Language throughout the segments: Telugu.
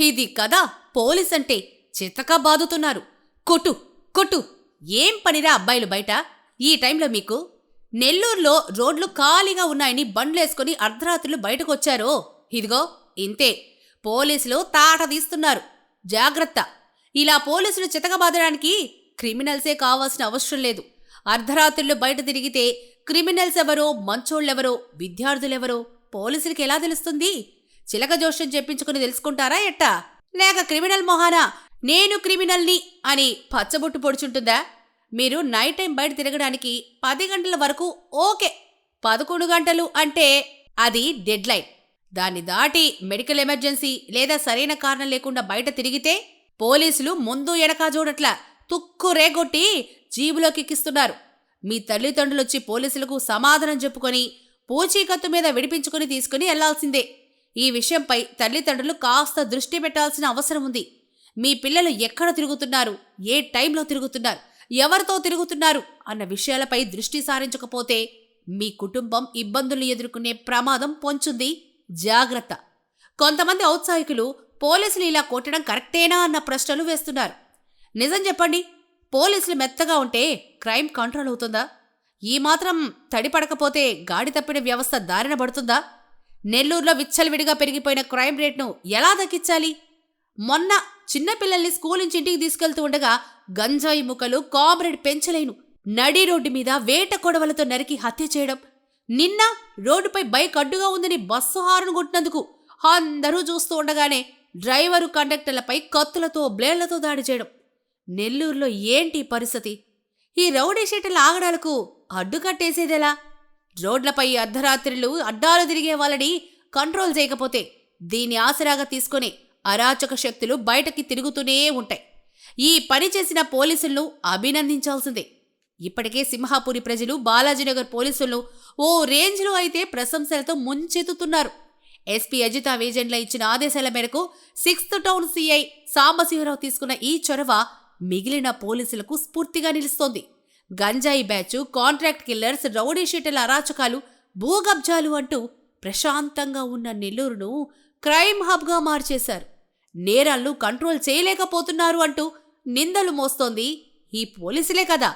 ఇది కదా పోలీస్ అంటే చిత్తక బాదుతున్నారు. కొట్టు కొట్టు. ఏం పనిరా అబ్బాయిలు బయట? ఈ టైంలో మీకు నెల్లూరులో రోడ్లు ఖాళీగా ఉన్నాయని బండ్లేసుకుని అర్ధరాత్రులు బయటకొచ్చారో. ఇదిగో ఇంతే. పోలీసులు తాట తీస్తున్నారు. జాగ్రత్త. ఇలా పోలీసులు చితకబాదడానికి క్రిమినల్సే కావాల్సిన అవసరం లేదు. అర్ధరాత్రులు బయట తిరిగితే క్రిమినల్స్ ఎవరో మంచోళ్ళెవరో విద్యార్థులెవరో పోలీసులకి ఎలా తెలుస్తుంది? చిలక జోష్యం చెప్పించుకుని తెలుసుకుంటారా ఎట్టా? లేక క్రిమినల్ మొహానా? నేను క్రిమినల్ని అని పచ్చబొట్టు పొడుచుంటుందా? మీరు నైట్ టైం బయట తిరగడానికి పది గంటల వరకు ఓకే పదకొండు గంటలు అంటే అది డెడ్ లైన్. దాన్ని దాటి మెడికల్ ఎమర్జెన్సీ లేదా సరైన కారణం లేకుండా బయట తిరిగితే పోలీసులు ముందు ఎడకా చూడట్లా తుక్కు రేగొట్టి జీబులోకి ఎక్కిస్తున్నారు. మీ తల్లిదండ్రులొచ్చి పోలీసులకు సమాధానం చెప్పుకొని పూచీకత్తు మీద విడిపించుకుని తీసుకుని వెళ్ళాల్సిందే. ఈ విషయంపై తల్లిదండ్రులు కాస్త దృష్టి పెట్టాల్సిన అవసరం ఉంది. మీ పిల్లలు ఎక్కడ తిరుగుతున్నారు? ఏ టైంలో తిరుగుతున్నారు? ఎవరితో తిరుగుతున్నారు? అన్న విషయాలపై దృష్టి సారించకపోతే మీ కుటుంబం ఇబ్బందులు ఎదుర్కొనే ప్రమాదం పొంచుంది. జాగ్రత్త. కొంతమంది ఔత్సాహికులు పోలీసులు ఇలా కొట్టడం కరెక్టేనా అన్న ప్రశ్నలు వేస్తున్నారు. నిజం చెప్పండి పోలీసులు మెత్తగా ఉంటే క్రైమ్ కంట్రోల్ అవుతుందా? ఈ మాత్రం తడిపడకపోతే గాడి తప్పిన వ్యవస్థ దారిన పడుతుందా? నెల్లూరులో విచ్చలవిడిగా పెరిగిపోయిన క్రైమ్ రేట్ను ఎలా దక్కించాలి? మొన్న చిన్నపిల్లల్ని స్కూల్ నుంచి ఇంటికి తీసుకెళ్తూ ఉండగా గంజాయి ముక్కలు కామ్రేడ్ పెంచలేను. నడి రోడ్డు మీద వేట కొడవలతో నరికి హత్య చేయడం. నిన్న రోడ్డుపై బైక్ అడ్డుగా ఉందని బస్సు హారను కొట్టినందుకు అందరూ చూస్తూ ఉండగానే డ్రైవరు కండక్టర్లపై కత్తులతో బ్లేడ్లతో దాడి చేయడం. నెల్లూరులో ఏంటి ఈ పరిస్థితి? ఈ రౌడీ షీటల ఆగడాలకు అడ్డుకట్టేసేదెలా? రోడ్లపై అర్ధరాత్రులు అడ్డాలు తిరిగే వాళ్ళని కంట్రోల్ చేయకపోతే దీన్ని ఆసరాగా తీసుకొని అరాచక శక్తులు బయటకి తిరుగుతూనే ఉంటాయి. ఈ పని చేసిన పోలీసులను అభినందించాల్సిందే. ఇప్పటికే సింహాపురి ప్రజలు బాలాజీనగర్ పోలీసులను ఓ రేంజ్లో అయితే ప్రశంసలతో ముంచెత్తుతున్నారు. ఎస్పీ అజిత వేజెండ్ల ఇచ్చిన ఆదేశాల మేరకు సిక్స్త్ టౌన్ సిఐ సాంబశివరావు తీసుకున్న ఈ చొరవ మిగిలిన పోలీసులకు స్ఫూర్తిగా నిలుస్తోంది. గంజాయి బ్యాచ్ కాంట్రాక్ట్ కిల్లర్స్ రౌడీ షీటల అరాచకాలు భూగబ్జాలు అంటూ ప్రశాంతంగా ఉన్న నెల్లూరును క్రైమ్ హబ్గా మార్చేశారు. నేరాలను కంట్రోల్ చేయలేకపోతున్నారు అంటూ నిందలు మోస్తోంది ఈ పోలీసులే కదా.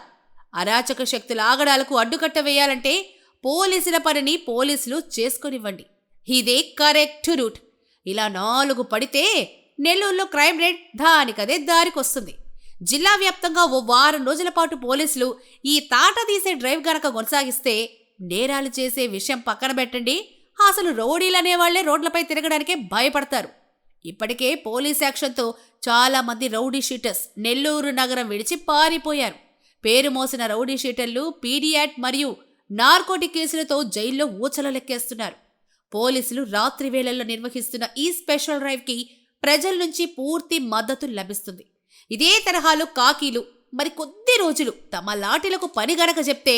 అరాచక శక్తుల ఆగడాలకు అడ్డుకట్ట వేయాలంటే పోలీసుల పనిని పోలీసులు చేసుకొనివ్వండి. ఇదే కరెక్ట్ రూట్. ఇలా నాలుగు పడితే నెల్లూరులో క్రైమ్ రేట్ దానికదే దారికొస్తుంది. జిల్లా వ్యాప్తంగా ఓ వారం రోజుల పాటు పోలీసులు ఈ తాట తీసే డ్రైవ్ గనక కొనసాగిస్తే నేరాలు చేసే విషయం పక్కన పెట్టండి. అసలు రౌడీలు అనేవాళ్ళే రోడ్లపై తిరగడానికే భయపడతారు. ఇప్పటికే పోలీస్ యాక్షన్తో చాలా మంది రౌడీ షీటర్స్ నెల్లూరు నగరం విడిచి పారిపోయారు. పేరు మోసిన రౌడీ షీటర్లు పీడియాట్ మరియు నార్కోటిక్ కేసులతో జైల్లో ఊచలు లెక్కేస్తున్నారు పోలీసులు రాత్రి వేళల్లో నిర్వహిస్తున్న ఈ స్పెషల్ డ్రైవ్కి ప్రజల నుంచి పూర్తి మద్దతు లభిస్తుంది. ఇదే తరహాలో కాకీలు మరి కొద్ది రోజులు తమ లాటిలకు పని గనక చెప్తే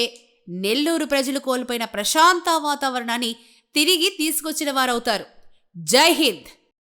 నెల్లూరు ప్రజలు కోల్పోయిన ప్రశాంత వాతావరణాన్ని తిరిగి తీసుకొచ్చిన వారవుతారు. జై హింద్!